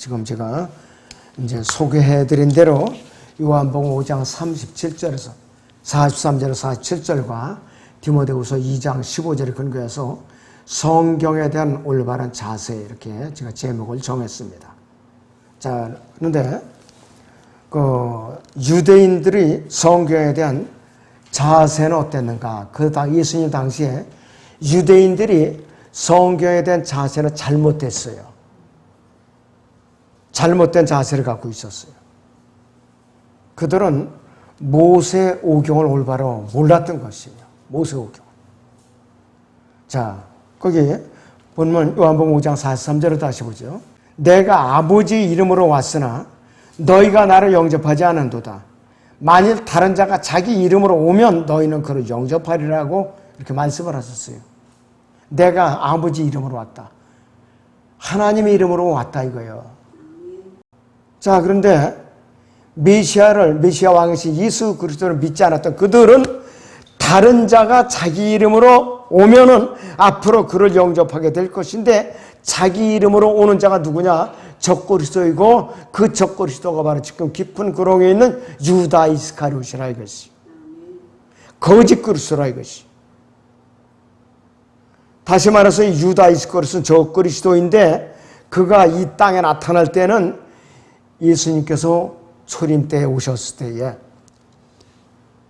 지금 제가 이제 소개해드린 대로 요한복음 5장 37절에서 43절 47절과 디모데후서 2장 15절을 근거해서 성경에 대한 올바른 자세 이렇게 제가 제목을 정했습니다. 자, 그런데 그 유대인들이 성경에 대한 자세는 어땠는가? 그 당 예수님 당시에 유대인들이 성경에 대한 자세는 잘못됐어요. 잘못된 자세를 갖고 있었어요. 그들은 모세 오경을 올바로 몰랐던 것이에요. 모세 오경. 자, 거기 본문 요한복음 5장 43절을 다시 보죠. 내가 아버지 이름으로 왔으나 너희가 나를 영접하지 않은도다. 만일 다른 자가 자기 이름으로 오면 너희는 그를 영접하리라고 이렇게 말씀을 하셨어요. 내가 아버지 이름으로 왔다. 하나님의 이름으로 왔다 이거예요. 자, 그런데 메시아를 메시아 왕이신 예수 그리스도를 믿지 않았던 그들은 다른 자가 자기 이름으로 오면은 앞으로 그를 영접하게 될 것인데 자기 이름으로 오는 자가 누구냐? 적그리스도이고 그 적그리스도가 바로 지금 깊은 구렁에 있는 유다 이스카리옷이라 이것이. 거짓 그리스도라 이것이. 다시 말해서 이 유다 이스카리옷은 적그리스도인데 그가 이 땅에 나타날 때는 예수님께서 초림 때에 오셨을 때에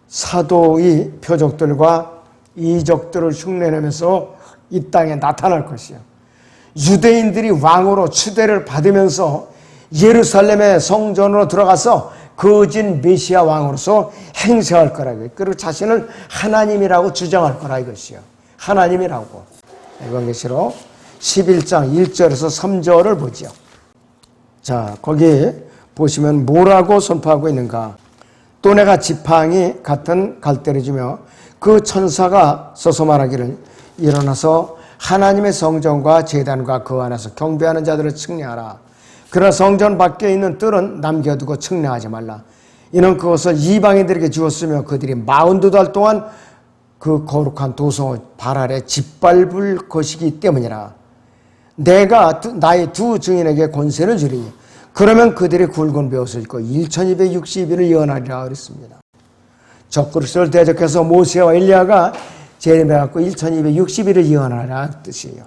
사도의 표적들과 이적들을 흉내내면서 이 땅에 나타날 것이요. 유대인들이 왕으로 추대를 받으면서 예루살렘의 성전으로 들어가서 거짓 메시아 왕으로서 행세할 거라고 그리고 자신을 하나님이라고 주장할 거라 이것이요. 하나님이라고. 요한계시록 11장 1절에서 3절을 보죠. 자, 거기 보시면 뭐라고 선포하고 있는가? 또 내가 지팡이 같은 갈대를 주며 그 천사가 서서 말하기를 일어나서 하나님의 성전과 재단과 그 안에서 경배하는 자들을 측례하라. 그러나 성전 밖에 있는 뜰은 남겨두고 측례하지 말라. 이는 그것을 이방인들에게 주었으며 그들이 마흔두 달 동안 그 거룩한 도성을 발 아래 짓밟을 것이기 때문이라. 내가 나의 두 증인에게 권세를 주리니 그러면 그들이 굵은 벼옷을 입고 1260일을 예언하리라 그랬습니다. 적그리스도를 대적해서 모세와 엘리야가 재림해 갖고 1260일을 예언하라 뜻이에요.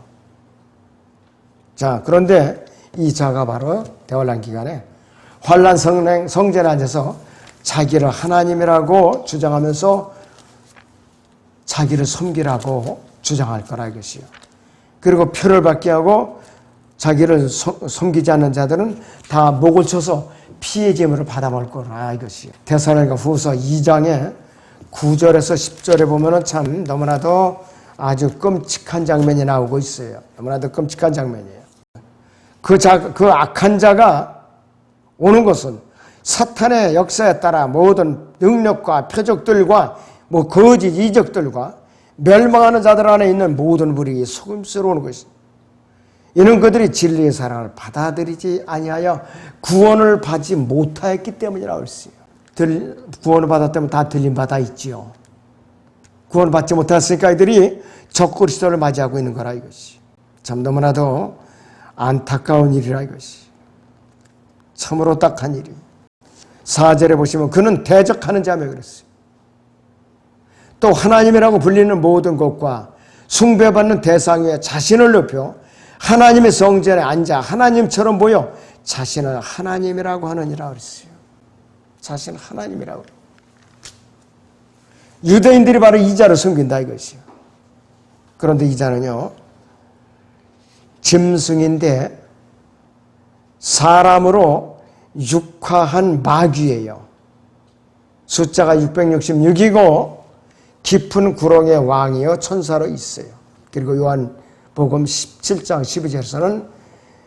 자, 그런데 이 자가 바로 대환란 기간에 환란 성령 성전에 앉아서 자기를 하나님이라고 주장하면서 자기를 섬기라고 주장할 거라 이것이요. 그리고 표를 받게 하고 자기를 섬기지 않는 자들은 다 목을 쳐서 피의 제물을 받아 먹을 거라 이것이요. 대사로니가 후서 2장에 9절에서 10절에 보면은 참 너무나도 아주 끔찍한 장면이 나오고 있어요. 너무나도 끔찍한 장면이에요. 그 자, 그 악한 자가 오는 것은 사탄의 역사에 따라 모든 능력과 표적들과 뭐 거짓 이적들과 멸망하는 자들 안에 있는 모든 불이 오는 것입니다. 이는 그들이 진리의 사랑을 받아들이지 아니하여 구원을 받지 못하였기 때문이라고 했어요. 들, 구원을 받았다면 다 들림 받아 있지요. 구원을 받지 못했으니까 이들이 적그리스도를 맞이하고 있는 거라 이것이. 참 너무나도 안타까운 일이라 이것이. 참으로 딱한 일이. 사절에 보시면 그는 대적하는 자며 그랬어요. 또 하나님이라고 불리는 모든 것과 숭배받는 대상 위에 자신을 높여 하나님의 성전에 앉아 하나님처럼 보여 자신을 하나님이라고 하느니라 그랬어요. 자신 하나님이라고. 유대인들이 바로 이 자를 섬긴다 이것이요. 그런데 이 자는요, 짐승인데 사람으로 육화한 마귀예요. 숫자가 666이고 깊은 구렁의 왕이요 천사로 있어요. 그리고 요한 복음 17장 12절에서는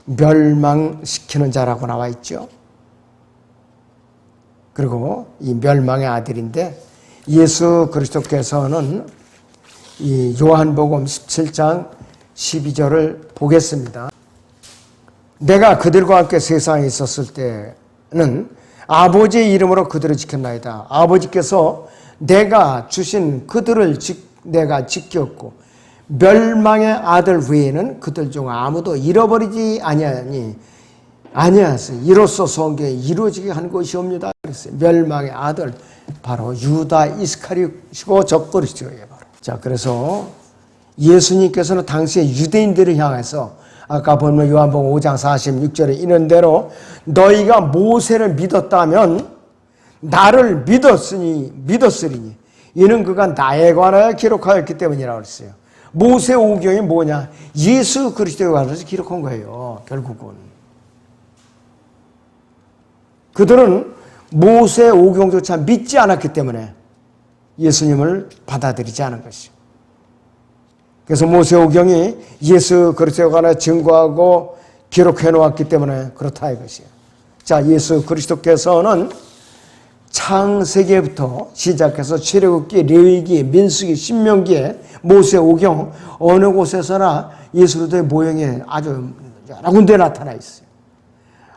멸망시키는 자라고 나와 있죠. 그리고 이 멸망의 아들인데 예수 그리스도께서는 이 요한복음 17장 12절을 보겠습니다. 내가 그들과 함께 세상에 있었을 때는 아버지의 이름으로 그들을 지켰나이다. 아버지께서 내가 주신 그들을 지, 내가 지켰고 멸망의 아들 외에는 그들 중 아무도 잃어버리지 아니하니 아니야. 이로써 성경이 이루어지게 한 것이옵니다. 그랬어요. 멸망의 아들 바로 유다 이스카리시고 적그리스도예요. 바로. 자, 그래서 예수님께서는 당시에 유대인들을 향해서 아까 보면 요한복음 5장 46절에 이런 대로 너희가 모세를 믿었다면 나를 믿었으니 믿었으리니 이는 그가 나에 관하여 기록하였기 때문이라고 했어요. 모세 오경이 뭐냐? 예수 그리스도에 관해서 기록한 거예요. 결국은. 그들은 모세 오경조차 믿지 않았기 때문에 예수님을 받아들이지 않은 것이죠. 그래서 모세 오경이 예수 그리스도에 관해 증거하고 기록해 놓았기 때문에 그렇다 이것이에요. 자, 예수 그리스도께서는 창세기부터 시작해서 출애굽기, 레위기, 민수기, 신명기에 모세 오경 어느 곳에서나 예수 그리스도의 모형이 아주 여러 군데 나타나 있어요.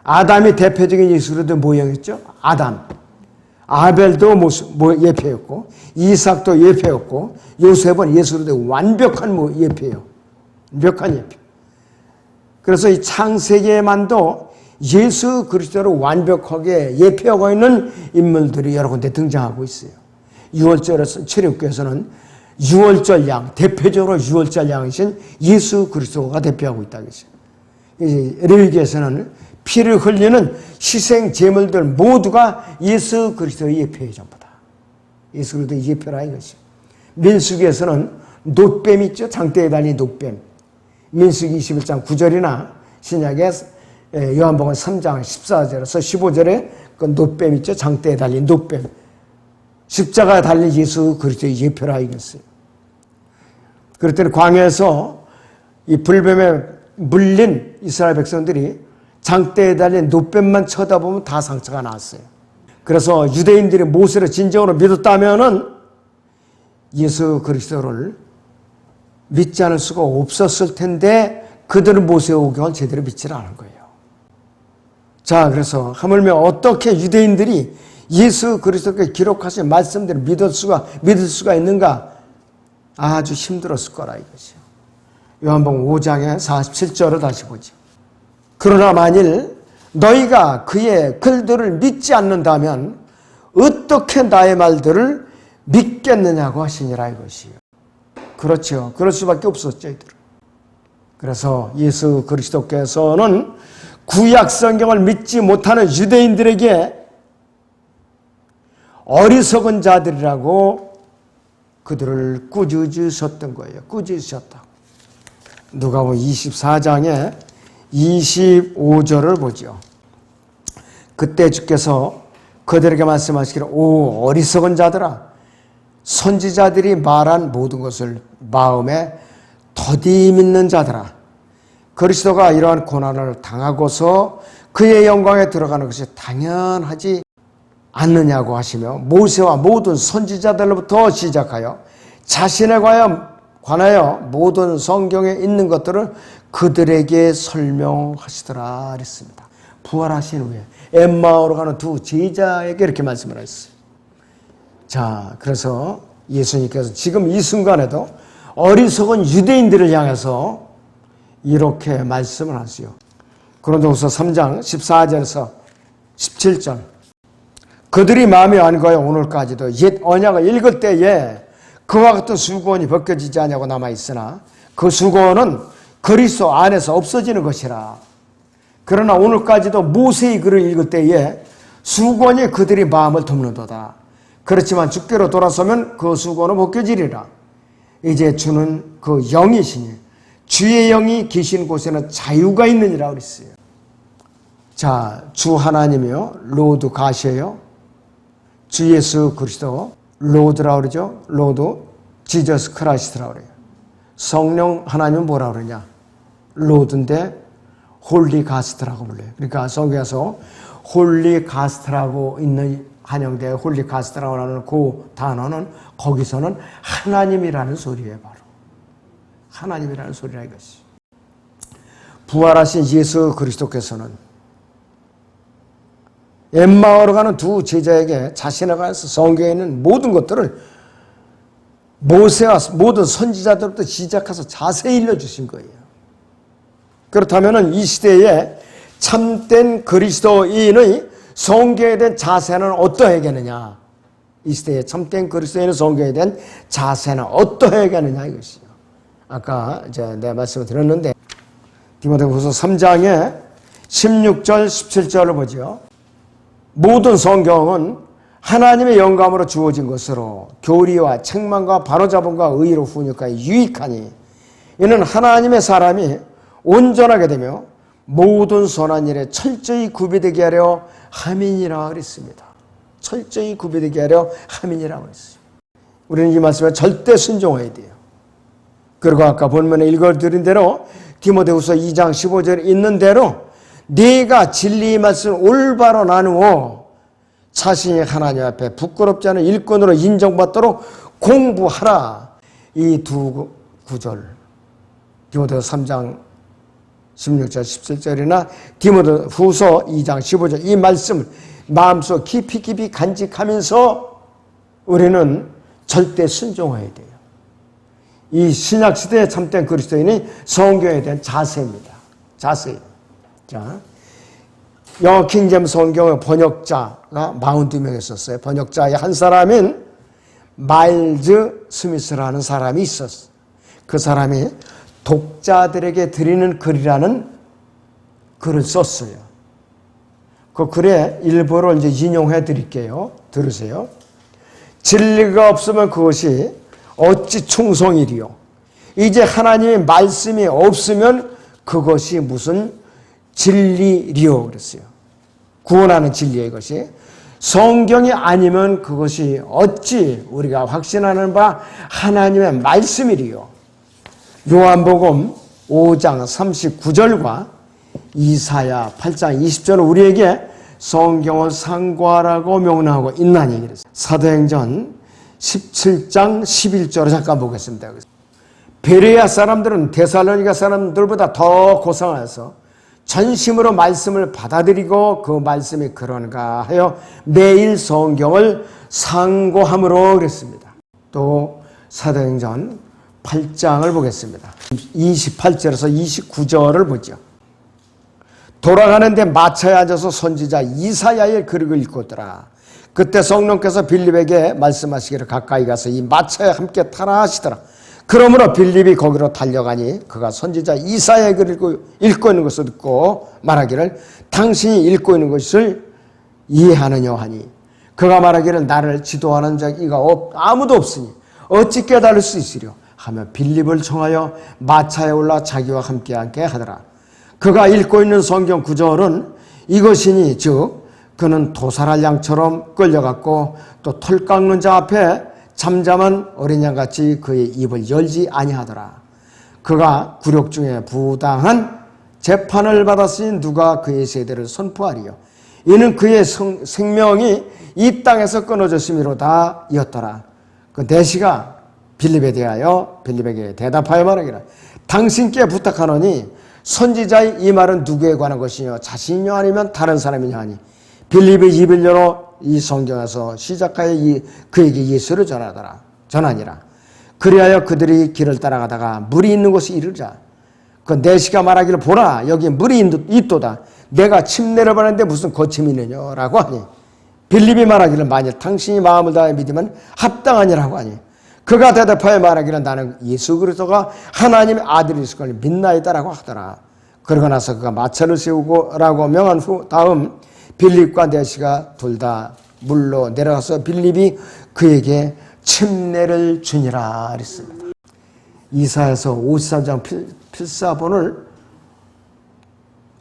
아담이 대표적인 예수 그리스도의 모형이었죠. 아담. 아벨도 예표였고, 이삭도 예표였고, 요셉은 예수로의 완벽한 뭐 예표예요. 완벽한 예표. 그래서 이 창세기에만도 예수 그리스도를 완벽하게 예표하고 있는 인물들이 여러 군데 등장하고 있어요. 6월절에서 출애굽기에서는 6월절 양, 대표적으로 6월절 양이신 예수 그리스도가 대표하고 있다 그죠. 레위기에서는 피를 흘리는 희생 제물들 모두가 예수 그리스도의 예표의 전부다. 예수 그리스도의 예표라 이것이. 민수기에서는 노뱀 있죠. 장대에 달린 노뱀. 민수기 21장 9절이나 신약의 요한복음 3장 14절에서 15절에 그 노뱀 있죠. 장대에 달린 노뱀. 십자가에 달린 예수 그리스도의 예표라 이것어요. 그럴 때는 광야에서 이 불뱀에 물린 이스라엘 백성들이 장대에 달린 노뱀만 쳐다보면 다 상처가 났어요. 그래서 유대인들이 모세를 진정으로 믿었다면은 예수 그리스도를 믿지 않을 수가 없었을 텐데 그들은 모세 오경을 제대로 믿지 않은 거예요. 자, 그래서 하물며 어떻게 유대인들이 예수 그리스도께 기록하신 말씀대로 믿을 수가 믿을 수가 있는가? 아주 힘들었을 거라 이거죠. 요한복음 5장의 47절을 다시 보죠. 그러나 만일 너희가 그의 글들을 믿지 않는다면 어떻게 나의 말들을 믿겠느냐고 하시니라 이것이요. 그렇죠. 그럴 수밖에 없었죠. 이들은. 그래서 예수 그리스도께서는 구약 성경을 믿지 못하는 유대인들에게 어리석은 자들이라고 그들을 꾸짖으셨던 거예요. 꾸짖으셨다. 누가복음 24장에 25절을 보죠. 그때 주께서 그들에게 말씀하시기를 오 어리석은 자들아 선지자들이 말한 모든 것을 마음에 더디 믿는 자들아 그리스도가 이러한 고난을 당하고서 그의 영광에 들어가는 것이 당연하지 않느냐고 하시며 모세와 모든 선지자들로부터 시작하여 자신에 관하여 모든 성경에 있는 것들을 그들에게 설명하시더라 그랬습니다. 부활하신 후에 엠마오로 가는 두 제자에게 이렇게 말씀을 하셨어요. 자, 그래서 예수님께서 지금 이 순간에도 어리석은 유대인들을 향해서 이렇게 말씀을 하세요. 그런도서 3장 14절에서 17절 그들이 마음에 안 거여 오늘까지도 옛 언약을 읽을 때에 그와 같은 수고원이 벗겨지지 않냐고 남아 있으나 그 수고원은 그리스도 안에서 없어지는 것이라. 그러나 오늘까지도 모세의 글을 읽을 때에 수건이 그들이 마음을 덮는도다. 그렇지만 주께로 돌아서면 그 수건은 벗겨지리라. 이제 주는 그 영이시니 주의 영이 계신 곳에는 자유가 있느니라 그랬어요. 자, 주 하나님이요. 로드 가시에요. 주 예수 그리스도 로드라 그러죠. 로드 지저스 크라이스트라 그래요. 성령 하나님은 뭐라 그러냐? 로드인데 홀리 가스트라고 불러요. 그러니까 성경에서 홀리 가스트라고 있는 한영대 홀리 가스트라고 하는 그 단어는 거기서는 하나님이라는 소리예요, 바로. 하나님이라는 소리라 이것이. 부활하신 예수 그리스도께서는 엠마오로 가는 두 제자에게 자신에 관해서 성경에 있는 모든 것들을 모세와 모든 선지자들부터 시작해서 자세히 일러주신 거예요. 그렇다면 이 시대에 참된 그리스도인의 성경에 대한 자세는 어떠해야겠느냐? 이 시대에 참된 그리스도인의 성경에 대한 자세는 어떠해야겠느냐 이것이요. 아까 이제 내 말씀을 드렸는데 디모데후서 3장에 16절 17절을 보죠. 모든 성경은 하나님의 영감으로 주어진 것으로 교리와 책망과 바로잡음과 의로 훈육하여 유익하니 이는 하나님의 사람이 온전하게 되며 모든 선한 일에 철저히 구비되게 하려 함이니라 그랬습니다. 철저히 구비되게 하려 함이니라 그랬어요. 우리는 이 말씀에 절대 순종해야 돼요. 그리고 아까 본문에 읽어드린 대로 디모데후서 2장 15절에 있는 대로 네가 진리의 말씀을 올바로 나누어 자신이 하나님 앞에 부끄럽지 않은 일꾼으로 인정받도록 공부하라. 이 두 구절. 디모데후서 3장 16절 17절이나 디모데 후서 2장 15절 이 말씀을 마음속 깊이 깊이 간직하면서 우리는 절대 순종해야 돼요. 이 신약 시대에 참된 그리스도인이 성경에 대한 자세입니다. 자세. 자, 영어 킹잼 성경의 번역자가 42명 있었어요. 번역자의 한 사람인 마일즈 스미스라는 사람이 있었어요. 그 사람이 독자들에게 드리는 글이라는 글을 썼어요. 그 글의 일부를 이제 인용해 드릴게요. 들으세요. 진리가 없으면 그것이 어찌 충성이리요. 이제 하나님의 말씀이 없으면 그것이 무슨 진리리요. 그랬어요. 구원하는 진리예요, 이것이. 성경이 아니면 그것이 어찌 우리가 확신하는 바 하나님의 말씀이리요. 요한복음 5장 39절과 이사야 8장 20절은 우리에게 성경을 상고하라고 명령하고 있나니. 사도행전 17장 11절을 잠깐 보겠습니다. 베레아 사람들은 데살로니가 사람들보다 더 고상해서 전심으로 말씀을 받아들이고 그 말씀이 그런가 하여 매일 성경을 상고함으로 그랬습니다. 또 사도행전 8장을 보겠습니다. 28절에서 29절을 보죠. 돌아가는데 마차에 앉아서 선지자 이사야의 글을 읽고더라. 그때 성령께서 빌립에게 말씀하시기를 가까이 가서 이 마차에 함께 타라 하시더라. 그러므로 빌립이 거기로 달려가니 그가 선지자 이사야의 글을 읽고, 읽고 있는 것을 듣고 말하기를 당신이 읽고 있는 것을 이해하느냐 하니 그가 말하기를 나를 지도하는 자가 아무도 없으니 어찌 깨달을 수 있으려 하며 빌립을 청하여 마차에 올라 자기와 함께 앉게 하더라. 그가 읽고 있는 성경 구절은 이것이니 즉 그는 도살할 양처럼 끌려갔고 또 털 깎는 자 앞에 잠잠한 어린 양같이 그의 입을 열지 아니하더라. 그가 굴욕 중에 부당한 재판을 받았으니 누가 그의 세대를 선포하리요. 이는 그의 성, 생명이 이 땅에서 끊어졌음이로다 이었더라. 그 내시가 빌립에 대하여 빌립에게 대답하여 말하기를 당신께 부탁하노니 선지자의 이 말은 누구에 관한 것이냐 자신이냐 아니면 다른 사람이냐 하니 빌립의 입을 열어 이 성경에서 시작하여 이, 그에게 예수를 전하더라. 전하니라. 그리하여 그들이 길을 따라가다가 물이 있는 곳에 이르자 그 내시가 말하기를 보라. 여기 물이 있도다. 내가 침례를 받는데 무슨 거침이 있느냐라고 하니. 빌립이 말하기를 만일 당신이 마음을 다해 믿으면 합당하니라고 하니. 그가 대답하여 말하기를 나는 예수 그리스도가 하나님의 아들이실 걸 믿나이다라고 하더라. 그러고 나서 그가 마차를 세우고라고 명한 후 다음 빌립과 네시가 둘 다 물로 내려가서 빌립이 그에게 침례를 주니라 그랬습니다. 이사에서 53장 필, 필사본을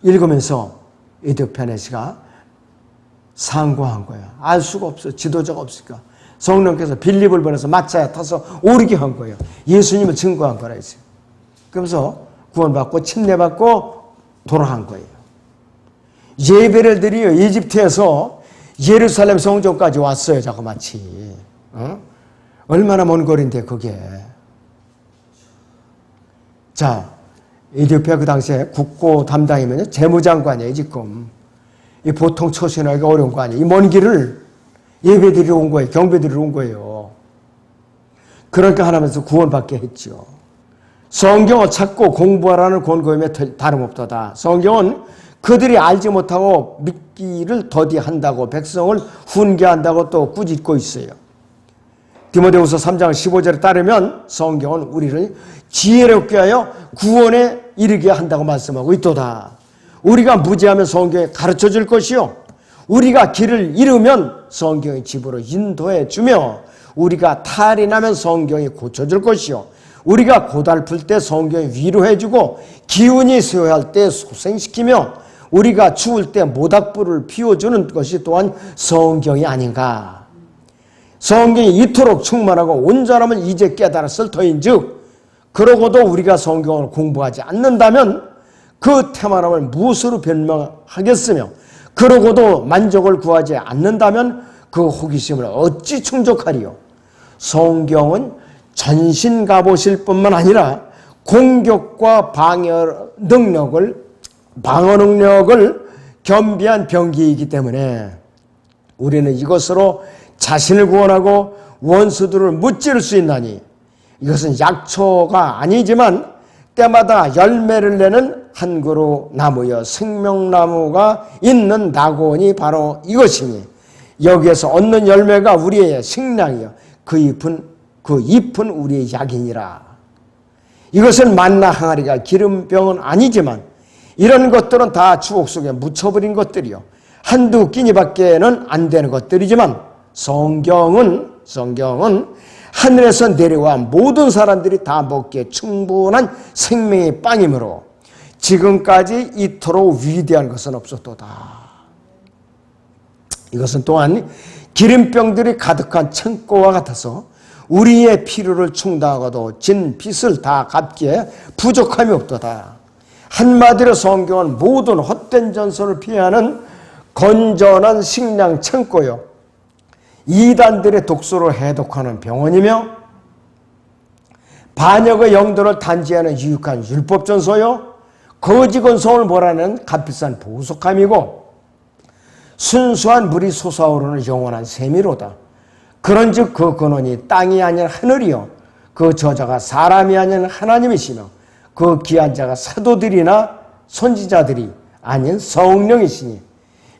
읽으면서 에디오피아 네시가 상고한 거예요. 알 수가 없어. 지도자가 없으니까. 성령께서 빌립을 보내서 마차에 타서 오르게 한 거예요. 예수님을 증거한 거라 했어요. 그러면서 구원받고 침례받고 돌아간 거예요. 예배를 드리요 이집트에서 예루살렘 성전까지 왔어요. 자그마치. 어? 얼마나 먼 거리인데 그게. 자, 에디오피아 그 당시에 국고 담당이면 재무장관이에요 지금. 이 보통 처신하기가 어려운 거 아니에요. 이 먼 길을 예배 드리러 온 거예요. 경배 드리러 온 거예요. 그러니까 하나님께서 구원받게 했죠. 성경을 찾고 공부하라는 권고임에 다름없도다. 성경은 그들이 알지 못하고 믿기를 더디한다고 백성을 훈계한다고 또 꾸짖고 있어요. 디모데후서 3장 15절에 따르면 성경은 우리를 지혜롭게 하여 구원에 이르게 한다고 말씀하고 있도다. 우리가 무지하면 성경에 가르쳐 줄 것이요. 우리가 길을 잃으면 성경의 집으로 인도해 주며 우리가 탈이 나면 성경이 고쳐 줄 것이요. 우리가 고달플 때 성경이 위로해 주고 기운이 쇠할 때 소생시키며 우리가 추울 때 모닥불을 피워주는 것이 또한 성경이 아닌가. 성경이 이토록 충만하고 온전함을 이제 깨달았을 터인즉 그러고도 우리가 성경을 공부하지 않는다면 그 태만함을 무엇으로 변명하겠으며 그러고도 만족을 구하지 않는다면 그 호기심을 어찌 충족하리요 성경은 전신 갑옷일 뿐만 아니라 공격과 방어 능력을 방어 능력을 겸비한 병기이기 때문에 우리는 이것으로 자신을 구원하고 원수들을 무찌를 수 있나니 이것은 약초가 아니지만 때마다 열매를 내는 한 그루 나무여 생명나무가 있는 낙원이 바로 이것이니 여기에서 얻는 열매가 우리의 식량이요 그 잎은 그 잎은 우리의 약이니라. 이것은 만나 항아리가 기름병은 아니지만 이런 것들은 다 주옥 속에 묻혀버린 것들이요 한두 끼니밖에는 안 되는 것들이지만 성경은 성경은 하늘에서 내려와 모든 사람들이 다 먹기에 충분한 생명의 빵이므로 지금까지 이토록 위대한 것은 없었도다. 이것은 또한 기름병들이 가득한 창고와 같아서 우리의 필요를 충당하고도 진 빚을 다 갚기에 부족함이 없도다. 한마디로 성경은 모든 헛된 전설을 피하는 건전한 식량 창고요. 이단들의 독소를 해독하는 병원이며 반역의 영도를 단지하는 유익한 율법전소요 거지 건성을 몰아내는 값비싼 보석함이고 순수한 물이 솟아오르는 영원한 세미로다. 그런즉 그 근원이 땅이 아닌 하늘이요 그 저자가 사람이 아닌 하나님이시며 그 귀한 자가 사도들이나 선지자들이 아닌 성령이시니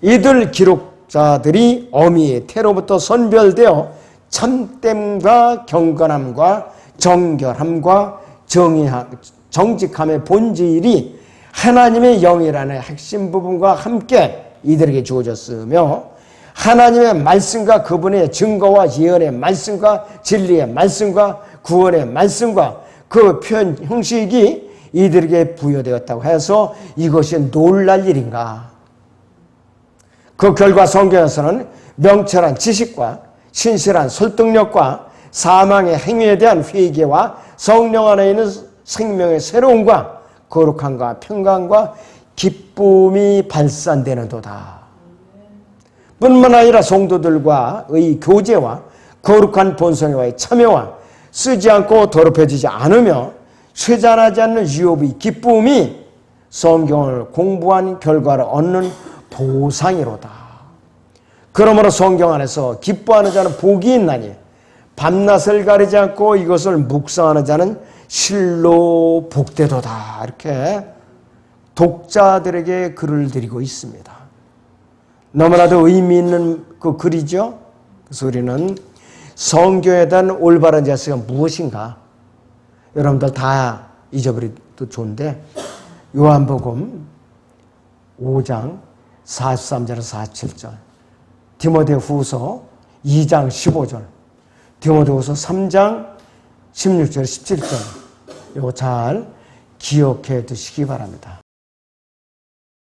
이들 기록자들이 어미의 태로부터 선별되어 참됨과 경건함과 정결함과 정의함, 정직함의 본질이 하나님의 영이라는 핵심 부분과 함께 이들에게 주어졌으며 하나님의 말씀과 그분의 증거와 예언의 말씀과 진리의 말씀과 구원의 말씀과 그 표현 형식이 이들에게 부여되었다고 해서 이것이 놀랄 일인가? 그 결과 성경에서는 명철한 지식과 신실한 설득력과 사망의 행위에 대한 회개와 성령 안에 있는 생명의 새로움과 거룩함과 평강과 기쁨이 발산되는 도다. 뿐만 아니라 성도들과의 교제와 거룩한 본성과의 참여와 쓰지 않고 더럽혀지지 않으며 쇠잔하지 않는 유업의 기쁨이 성경을 공부한 결과를 얻는 보상이로다. 그러므로 성경 안에서 기뻐하는 자는 복이 있나니 밤낮을 가리지 않고 이것을 묵상하는 자는 실로 복되도다. 이렇게 독자들에게 글을 드리고 있습니다. 너무나도 의미 있는 그 글이죠. 그래서 우리는 성경에 대한 올바른 자세가 무엇인가? 여러분들 다 잊어버려도 좋은데 요한복음 5장 43절에서 47절 디모데 후서 2장 15절 디모데 후서 3장 16절 17절 이거 잘 기억해 두시기 바랍니다.